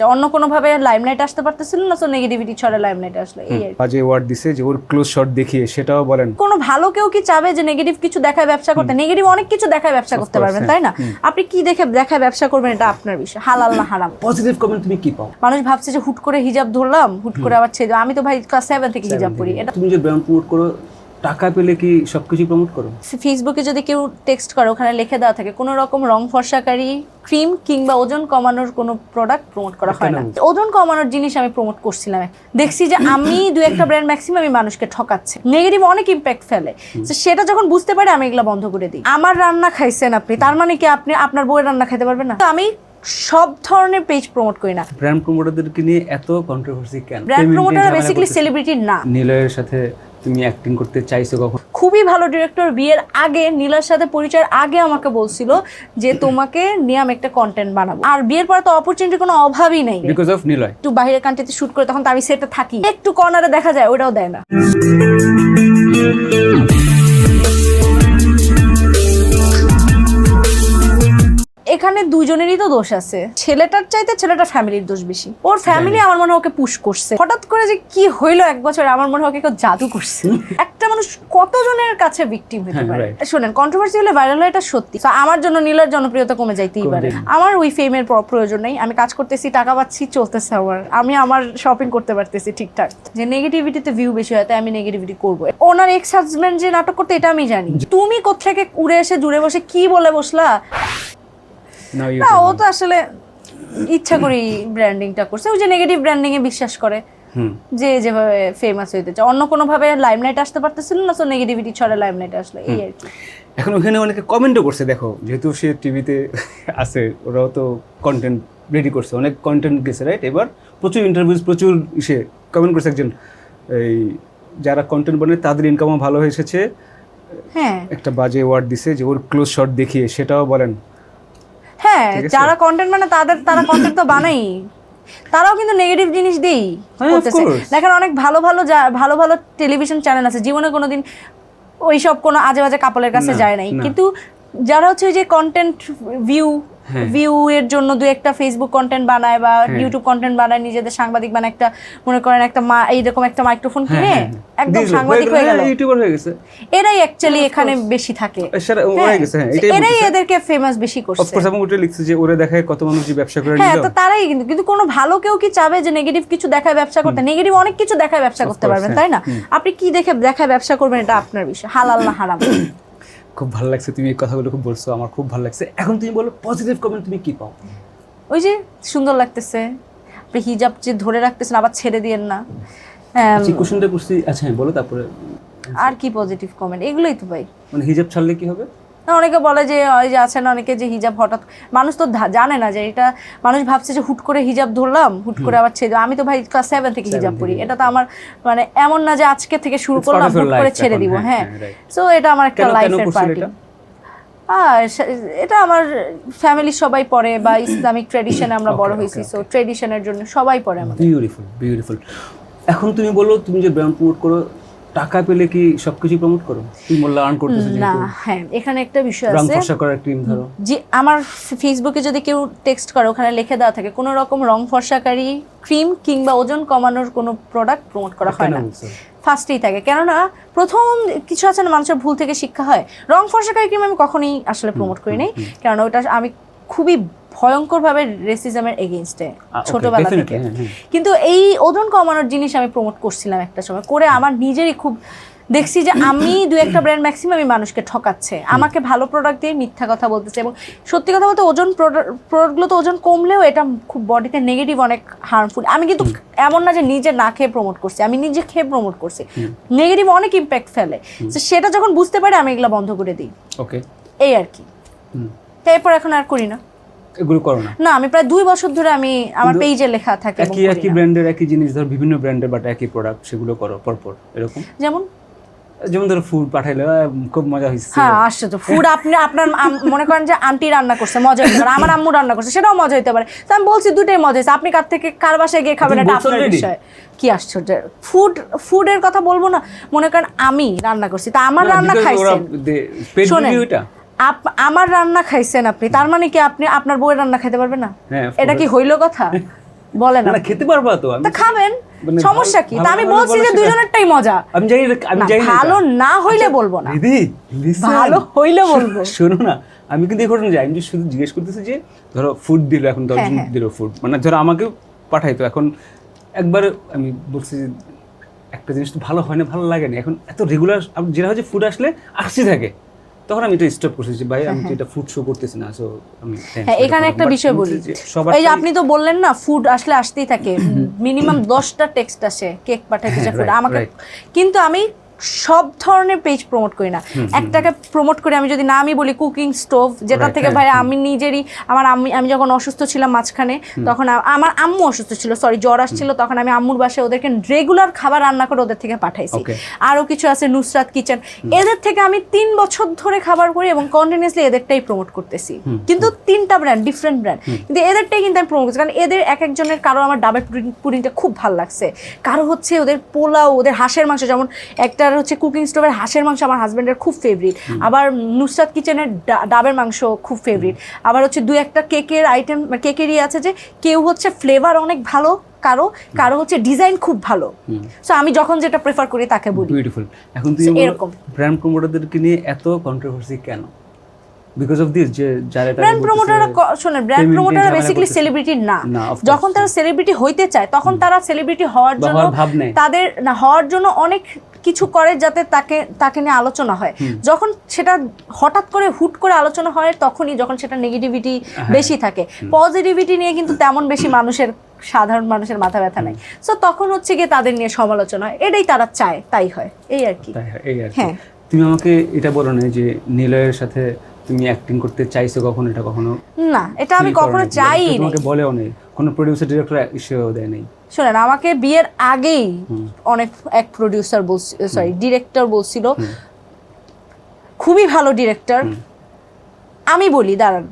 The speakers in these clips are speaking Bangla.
যে অন্য কোনো ভাবে লাইমলাইট আসতে পারতেছিল না? তো নেগেটিভিটি ছড়া লাইমলাইট আসলো এই। বাজে ওয়ার্ড দিছে যে ওর ক্লোজ শট দেখিয়ে সেটাও বলেন। কোনো ভালো কেউ কি চাবে যে নেগেটিভ কিছু দেখায় ব্যবসা করতে? নেগেটিভ অনেক কিছু দেখায় ব্যবসা করতে পারবেন হ্যাঁ। তাই না? আপনি কি দেখে দেখায় ব্যবসা করবেন এটা আপনার বিষয়? হালাল না হারাম? পজিটিভ কমেন্ট তুমি কি পাও? মানুষ ভাবছে যে হুট করে হিজাব ধরলাম হুট করে আবার ছেড়ে। আমি তো ভাই ক্লাস সেভেন থেকে হিজাব পরি এটা তুমি যে ব্র্যান্ড প্রমোট করো টাকা পেলে কি সবকিছু প্রমোট করো? ফেসবুকে যদি কেউ টেক্সট করে ওখানে লিখে দেওয়া থাকে কোনো রকম রং ফর্সাকারী ক্রিম কিংবা ওজন কমানোর কোনো প্রোডাক্ট প্রমোট করা হয় না। ওজন কমানোর জিনিস আমি প্রমোট করছিলাম। দেখছি যে আমি দু একটা ব্র্যান্ড ম্যাক্সিমাম মানুষকে ঠকাচ্ছে। নেগেটিভ অনেক ইম্প্যাক্ট ফেলে। তো সেটা যখন বুঝতে পারি আমি এগুলো বন্ধ করে দিই। আমার রান্না খাইছেন আপনি তার মানে কি আপনি আপনার বউয়ের রান্না খাইতে পারবেন না? তো আমি সব ধরনের পেজ প্রমোট করি না। ব্র্যান্ড প্রমোটারদেরকে নিয়ে এত কন্ট্রোভার্সি কেন? ব্র্যান্ড নিয়ে বেসিক্যালি সেলিব্রিটি না। নিলয়ের সাথে তুমি অ্যাক্টিং করতে চাইছো কখন? খুবই ভালো ডিরেক্টর বিয়ের আগে নীলার সাথে পরিচয়ের আগে আমাকে বলছিল যে তোমাকে নিয়ে আমি একটা কন্টেন্ট বানাবো। আর বিয়ের পরে তো অপরচুনিটি কোনো অভাবই নেই। বিকজ অফ নীলয় একটু বাইরের কান্ট্রিতে শুট করে তখন তো আমি সেটে থাকি। একটু কর্নারে দেখা যায় ওটাও দেয় না। এখানে দুজনেরই তো দোষ আছে। ছেলেটার চাইতে ছেলেটার ফ্যামিলির দোষ বেশি। ওর ফ্যামিলি আমার মনে হয় ওকে পুশ করছে। হঠাৎ করে যে কি হইল এক বছর আমার মনে হয় ওকে কেউ জাদু করছে। একটা মানুষ কতজনের কাছে ভিকটিম হতে হ্যাঁ, পারে? শোনেন কন্ট্রোভার্সি হলে ভাইরাল হয় এটা সত্যি। So, আমার জন্য নীলার জনপ্রিয়তা কমে যাইতেই পারে। আমার ওই ফেমের প্রয়োজন নেই। আমি কাজ করতেছি টাকা পাচ্ছি চলতেছে আমার। আমি আমার শপিং করতে পারতেছি ঠিকঠাক। যে নেগেটিভিটিতে ভিউ বেশি হয় তাই আমি নেগেটিভিটি করব। ওনার এক্স হাজবেন্ড যে নাটক করতে এটা আমি জানি। তুমি কোথেকে উড়ে এসে জুড়ে বসে কি বলে বসলা? না ও তো আসলে ইচ্ছা করি ব্র্যান্ডিংটা করছে। ওই যে নেগেটিভ ব্র্যান্ডিং এ বিশ্বাস করে হুম। যে যেভাবে ফেমাস হইতে চায় অন্য কোনো ভাবে লাইমলাইট আসতে পারতেছিল না তো নেগেটিভিটি ছড়া লাইমলাইট আসলো এই আর কি। এখন ওখানে অনেকে কমেন্টও করছে দেখো যেহেতু সে টিভিতে আছে ওরাও তো কন্টেন্ট রেডি করছে। অনেক কন্টেন্ট গেছে রাইট এবার প্রচুর ইন্টারভিউজ প্রচুর ইসে কমেন্ট করছে একজন এই যারা কন্টেন্ট বানায় তাদের ইনকামও ভালো এসেছে। হ্যাঁ। একটা বাজে ওয়ার্ড দিছে যে ওর ক্লোজ শট দেখিয়ে সেটাও বলেন। হ্যাঁ যারা কন্টেন্ট মানে তাদের তারা কন্টেন্ট তো বানাই। তারাও কিন্তু নেগেটিভ জিনিস দিই হ্যাঁ, করতেছে। দেখেন অনেক ভালো ভালো ভালো ভালো টেলিভিশন চ্যানেল আছে। জীবনে কোনোদিন ওইসব কোনো আজে বাজে কাপলের কাছে যায় নাই। কিন্তু যারা হচ্ছে ওই যে কন্টেন্ট ভিউ। ভিউ এর জন্য দু একটা ফেসবুক কন্টেন্ট বানায় বা হ্যাঁ। ইউটিউব কন্টেন্ট বানায় নিজেদের সাংবাদিক বানায় একটা মনে করেন একটা মা- এইরকম একটা মাইক্রোফোন কিনে হ্যাঁ, একদম সাংবাদিক হয়ে গেল। ইউটিউবার হয়ে গেছে। এরাই অ্যাকচুয়ালি এখানে বেশি থাকে। হ্যাঁ, হয়ে হ্যাঁ এরাই এদেরকে ফেমাস বেশি করছে। অফকোর্স এবং ওটা লিখছে যে ওরা দেখায় কত মানুষ ব্যবসা করে হ্যাঁ তো তারাই কিন্তু কিন্তু কোনো ভালো কেউ কি চাবে যে নেগেটিভ কিছু দেখায় ব্যবসা করতে? নেগেটিভ অনেক কিছু দেখায় ব্যবসা করতে পারবেন হ্যাঁ। তাই না? আপনি কি দেখে দেখায় ব্যবসা করবেন এটা আপনার বিষয়? হালাল না হারাম? খুব ভালো লাগছে তুমি এই কথাগুলো খুব বলছো আমার খুব ভালো লাগছে। এখন তুমি বলো পজিটিভ কমেন্ট তুমি কি পাও? ওই যে সুন্দর লাগতেছে আপনি হিজাব যে ধরে রাখতেছেন আবার ছেড়ে দিয়েন না। কোশ্চেনটা করছি আচ্ছা হ্যাঁ বলো তারপরে আর কি পজিটিভ কমেন্ট এগুলোই তো ভাই। মানে হিজাব ছাড়লে কি হবে? অনেকে বলে যে ওই যে আছে না অনেকে যে হিজাব হঠাৎ মানুষ তো জানে না যে এটা মানুষ ভাবছে যে হুট করে হিজাব ধরলাম হুট করে আবার ছেড়ে। আমি তো ভাই ক্লাস সেভেন থেকে হিজাব পরি এটা তো আমার মানে এমন না যে আজকে থেকে শুরু করলাম হুট করে ছেড়ে দিব হ্যাঁ, হ্যাঁ। হ্যাঁ. সো এটা আমার একটা লাইফের পার্টি এটা? আর এটা আমার ফ্যামিলির সবাই পড়ে বা ইসলামিক ট্রেডিশনে আমরা বড় হয়েছি। সো ট্রেডিশনের জন্য সবাই পড়ে আমাদের। বিউটিফুল বিউটিফুল এখন তুমি বলো তুমি যে ব্র্যান্ড প্রমোট করো টাকা পেলে কি সবকিছু প্রমোট করো? তুমি বললে আর্ন করতেছো না হ্যাঁ এখানে একটা বিষয় আছে। রং ফর্সা করার ক্রিম ধরো। যে আমার ফেসবুকে যদি কেউ টেক্সট করে ওখানে লিখে দেওয়া থাকে কোনো রকম রং ফর্সাকারী ক্রিম কিংবা ওজন কমানোর কোনো প্রোডাক্ট প্রমোট করা হয় না। ফার্স্টেই থাকে। কেননা প্রথম কিছু আছে না মানুষের ভুল থেকে শিক্ষা হয়। রং ফর্সাকারী ক্রিম আমি কখনোই আসলে প্রমোট করি নাই। কেননা ওটা আমি খুবই ভয়ঙ্করভাবে রেসিজমের এগেনস্টে ছোটবেলা থেকে। হ্যাঁ, হ্যাঁ। কিন্তু এই ওজন কমানোর জিনিস আমি প্রমোট করছিলাম একটা সময় করে আমার নিজেরই খুব দেখছি যে আমি দু একটা ব্র্যান্ড ম্যাক্সিমাম আমি মানুষকে ঠকাচ্ছে। আমাকে ভালো প্রোডাক্ট দিয়ে মিথ্যা কথা বলতেছে এবং সত্যি কথা বলতে ওজন প্রোডাক্টগুলো তো ওজন কমলেও এটা খুব বডিতে নেগেটিভ অনেক হার্মফুল আমি কিন্তু এমন না যে নিজে না খেয়ে প্রমোট করছি আমি নিজে খেয়ে প্রমোট করছি। নেগেটিভ অনেক ইম্প্যাক্ট ফেলে। তো সেটা যখন বুঝতে পারি আমি এগুলো বন্ধ করে দিই। ওকে এই আর কি। হুম। এরপর এখন আর করি না। এগুলো করো না। না আমি প্রায় দুই বছর ধরে আমি আমার পেজে লেখা থাকে একই একই ব্র্যান্ডের একই জিনিস ধর বিভিন্ন ব্র্যান্ডের বাট একই প্রোডাক্ট সেগুলো করো পরপর এরকম? যেমন? যেমন ধরো ফুড পাঠাইলে খুব মজা হয়েছে হ্যাঁ আসছে তো। ফুড আপনি আপনার মনে করেন যে আন্টি রান্না করছে মজা হতে পারে। আমার আম্মু রান্না করছে সেটাও মজা হতে পারে। তো আমি বলছি দুটোই মজা হয়েছে আপনি কার থেকে কার বাসায় গিয়ে খাবেন এটা আপনার? বিষয়। কি আশ্চর্য। ফুড ফুডের কথা বলব না। মনে করেন আমি রান্না করছি। তা আমার রান্না খাইছেন পেট শোনেন, আমার রান্না খাইছেন আপনি তার মানে কি আপনি আপনার বউয়ের রান্না খাইতে পারবেন না? হ্যাঁ, এটা কি. হইল কথা? বলেন না খেতে পারবা তো আমি তা খাবেন মানে সমস্যা কি? তা আমি বলছি যে দুজনেরটাই মজা। আমি জানি আমি জানি ভালো না হইলে আচ্ছা, বলব না। দিদি ভালো হইলে বলব। শোনো না আমি কিন্তু এই ঘটনা যাই আমি শুধু জিজ্ঞেস করতেছি যে ধরো ফুড দিল এখন হ্যাঁ, দশজন হ্যাঁ। দিল ফুড মানে ধরো আমাকেও পাঠাইতো এখন একবার আমি বলছি যে একটা জিনিস তো ভালো হয় না ভালো লাগে না। এখন এত রেগুলার যেটা হচ্ছে ফুড আসলে আসতে থাকে। তখন আমি এটা স্টপ করেছি ভাই আমি তো এটা ফুড শো করতেছি না সো আমি হ্যাঁ এখানে একটা বিষয় বলি। এই যে আপনি তো বললেন না ফুড আসলে আসতেই থাকে। মিনিমাম দশটা টেক্সট আসে কেক পাঠাইতে যে হ্যাঁ, ফুড আমাকে কিন্তু আমি সব ধরনের পেজ প্রমোট করি না। একটাকে প্রমোট করি আমি যদি না আমি বলি কুকিং স্টোভ যেটা থেকে ভাই আমি নিজেরই আমার আমি আমি যখন অসুস্থ ছিলাম মাঝখানে তখন আমার আম্মু অসুস্থ ছিল সরি জ্বর আসছিল তখন আমি আম্মুর বাসায় ওদেরকে রেগুলার খাবার রান্না করে ওদের থেকে পাঠাইছি। আরও কিছু আছে নুসরাত কিচেন। এদের থেকে আমি তিন বছর ধরে খাবার করি এবং কন্টিনিউসলি এদেরটাই প্রমোট করতেছি। কিন্তু তিনটা ব্র্যান্ড ডিফারেন্ট ব্র্যান্ড কিন্তু এদেরটাই কিন্তু আমি প্রমোট করছি কারণ এদের এক একজনের কারও আমার ডাবের পুডিংটা খুব ভালো লাগছে। কারও হচ্ছে ওদের পোলাও ওদের হাঁসের মাংস যেমন একটার হচ্ছে কুকিং স্টোভের হাঁসের মাংস আমার হাজব্যান্ডের খুব ফেভারিট আবার নুসরাত কিচেনের ডাবের মাংস খুব ফেভারিট আবার হচ্ছে দু একটা কেকের আইটেম কেকেরই আছে যে কেউ হচ্ছে ফ্লেভার অনেক ভালো কারও কারও হচ্ছে ডিজাইন খুব ভালো। সো আমি যখন যেটা প্রেফার করি তাকে বলি। বিউটিফুল এখন তুমি এরকম। ব্র্যান্ড প্রমোটারদেরকে নিয়ে এত কন্ট্রোভার্সি কেন? বিকজ অফ দিস যে যারা ব্র্যান্ড প্রমোটাররা শোনেন ব্র্যান্ড প্রমোটাররা বেসিক্যালি সেলিব্রিটি না। যখন তারা সেলিব্রিটি হইতে চায় তখন তারা সেলিব্রিটি হওয়ার জন্য তাদের না হওয়ার জন্য অনেক কিছু করে যাতে তাকে তাকে নিয়ে আলোচনা হয়। যখন সেটা হঠাৎ করে হুট করে আলোচনা হয় তখনই যখন সেটা নেগেটিভিটি হ্যাঁ। বেশি থাকে। পজিটিভিটি নিয়ে কিন্তু তেমন বেশি মানুষের সাধারণ মানুষের মাথা ব্যথা নাই। সো তখন হচ্ছে গিয়ে তাদের নিয়ে সমালোচনা হয়। এটাই তারা চায় তাই হয়। এই আর কি। হ্যাঁ। তুমি আমাকে এটা বলো না যে নিলয়ের সাথে তুমি অ্যাক্টিং করতে চাইছো কখনো? এটা কখনো না এটা আমি কখনো? চাই তোমাকে বলেও নেই। কোনো প্রডিউসার ডিরেক্টর ইস্যুও দেয় নেই। শোনেন আমাকে বিয়ের আগেই অনেক এক প্রডিউসার বলছিল সরি ডিরেক্টর বলছিল খুবই ভালো ডিরেক্টর আমি বলি দাঁড়ান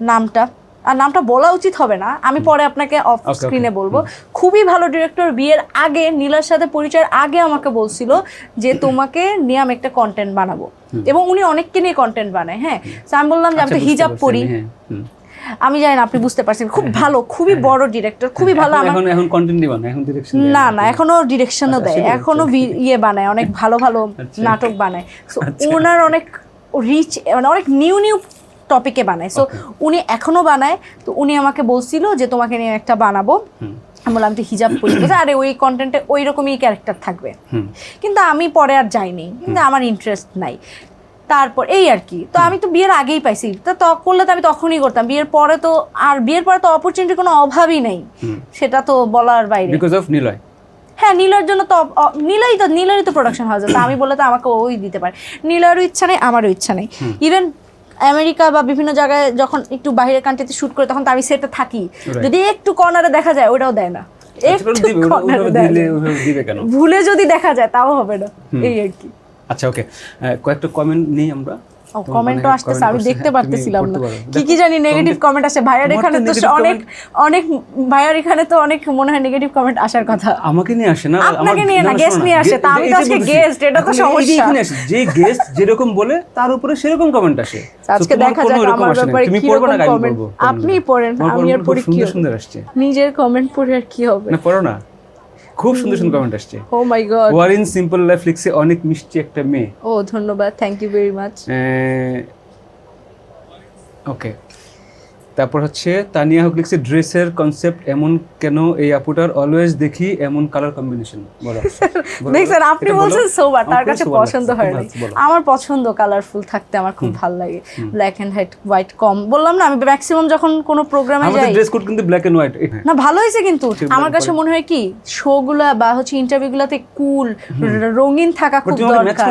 নামটা আর নামটা বলা উচিত হবে না আমি পরে আপনাকে অফ. স্ক্রিনে বলব। খুবই ভালো ডিরেক্টর বিয়ের আগে নীলার সাথে পরিচয়ের আগে আমাকে বলছিল যে তোমাকে নিয়ে আমি একটা কন্টেন্ট বানাবো। এবং উনি অনেককে নিয়ে কন্টেন্ট বানায় হ্যাঁ। আমি বললাম যে আমি আচ্ছা, তো হিজাব পারছি পরি। আমি, হ্যাঁ, জানি না আপনি বুঝতে পারছেন। খুব ভালো খুবই বড় ডিরেক্টর খুবই ভালো এখন- আমার এখন এখন কন্টেন্ট না এখন ডিরেকশন না না এখনও ডিরেকশনও আচ্ছা, দেয় এখনও ইয়ে বানায় অনেক ভালো ভালো আচ্ছা। নাটক বানায়। সো ওনার অনেক রিচ মানে অনেক নিউ নিউ টপিকে বানায়। সো উনি এখনও বানায় তো উনি আমাকে বলছিল যে তোমাকে নিয়ে একটা বানাবো। আমি বললাম তুই হিজাব পরি আরে ওই কন্টেন্টে ওই রকমই ক্যারেক্টার থাকবে। কিন্তু আমি পরে আর যাইনি। কিন্তু আমার ইন্টারেস্ট নাই। তারপর এই আর কি। তো আমি তো বিয়ের আগেই পাইছি। তো ত- করলে তো আমি তখনই করতাম। বিয়ের পরে তো আর বিয়ের পরে তো অপরচুনিটির কোনো অভাবই নেই। সেটা তো বলার বাইরে। বিকজ অফ নিলয় হ্যাঁ নীলার জন্য তো নীলাই তো নীলারই তো প্রোডাকশন হাউস আছে। আমি বলে তো আমাকে ওই দিতে পারে। নীলারও ইচ্ছা নেই আমারও ইচ্ছা নেই। ইভেন আমেরিকা বা বিভিন্ন জায়গায় যখন একটু বাইরের কান্ট্রিতে শুট করে তখন তো আমি সেটা থাকি। যদি একটু কর্নারে দেখা যায় ওটাও দেয় না। আচ্ছা, একটু কেন? ভুলে যদি দেখা যায় তাও হবে না। এই আর কি। আচ্ছা ওকে কয়েকটা কমেন্ট নেই আমরা। কমেন্টও মানে আসতেছে আমি দেখতে হ্যাঁ, পারতেছিলাম না। কি কি জানি নেগেটিভ কমেন্ট আসে। ভাইয়ার এখানে তো অনেক অনেক ভাইয়ার এখানে তো অনেক মনে হয় নেগেটিভ কমেন্ট আসার কথা। আমাকে নিয়ে আসে না? আপনাকে নিয়ে না, না, নিয়ে আসে, তা আমি তো আজকে guest, এটা তো সমস্যা। যে গেস্ট যেরকম বলে তার উপরে সেরকম কমেন্ট আসে। আজকে দেখা যাক আমার ব্যাপারে কি পড়বে না আমি পড়ব আপনি পড়েন আমি আর পড়ি কি সুন্দর আসছে। নিজের কমেন্ট পড়ে আর কি হবে? না পড়ো না। খুব সুন্দর সুন্দর কমেন্ট আসছে। ও মাই গড ওয়ারিন সিম্পল লাইফ লিখছে অনেক মিষ্টি একটা মেয়ে। ও ধন্যবাদ thank you very much okay তারপর হচ্ছে তানিয়া হক লিখছে ড্রেসের কনসেপ্ট এমন কেন এই আপুটার? অলওয়েজ দেখি এমন কালার কম্বিনেশন দেখছেন আপনি বলছেন সোবার তার কাছে পছন্দ হয় বলো। আমার পছন্দ কালারফুল থাকতে আমার খুব ভালো লাগে। ব্ল্যাক এন্ড হোয়াইট হোয়াইট কম। বললাম না আমি ম্যাক্সিমাম যখন কোনো প্রোগ্রামে যাই ড্রেস কোড কিন্তু ব্ল্যাক এন্ড হোয়াইট না ভালো হয়েছে কিন্তু। আমার কাছে মনে হয় কি শোগুলা বা হচ্ছে ইন্টারভিউগুলোতে কুল রঙিন থাকা খুব দরকার।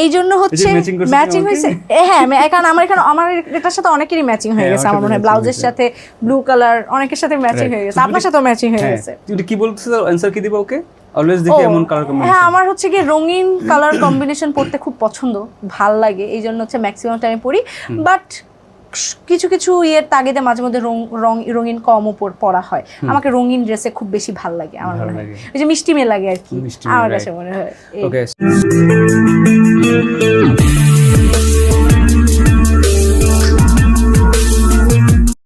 এই জন্য হচ্ছে ম্যাচিং হয়েছে হ্যাঁ আমি- এখন আমার এখানে আমার এটার সাথে অনেকেরই ম্যাচিং হয়ে হ্যাঁ, গেছে আমার মনে হয় ব্লাউজের সাথে ব্লু কালার অনেকের সাথে ম্যাচিং হয়ে গেছে। আপনার সাথেও ম্যাচিং হয়ে গেছে। হ্যাঁ, তুমি কি বলতেছো? অ্যানসার কি দিবা ওকে? অলওয়েজ দেখি এমন কালার কম্বিনেশন হ্যাঁ আমার হচ্ছে কি রঙিন কালার কম্বিনেশন পড়তে খুব পছন্দ। ভালো লাগে। এই জন্য হচ্ছে ম্যাক্সিমাম টাইমে পরি বাট কিছু কিছু ইয়ের তাগিদে মাঝে মধ্যে রং রং রঙিন কম উপর পরা হয়। আমাকে রঙিন ড্রেসে খুব বেশি ভালো লাগে আমার মনে হয়। ওই যে মিষ্টি মেয়ে লাগে আর কি। আমার কাছে মনে হয়। ওকে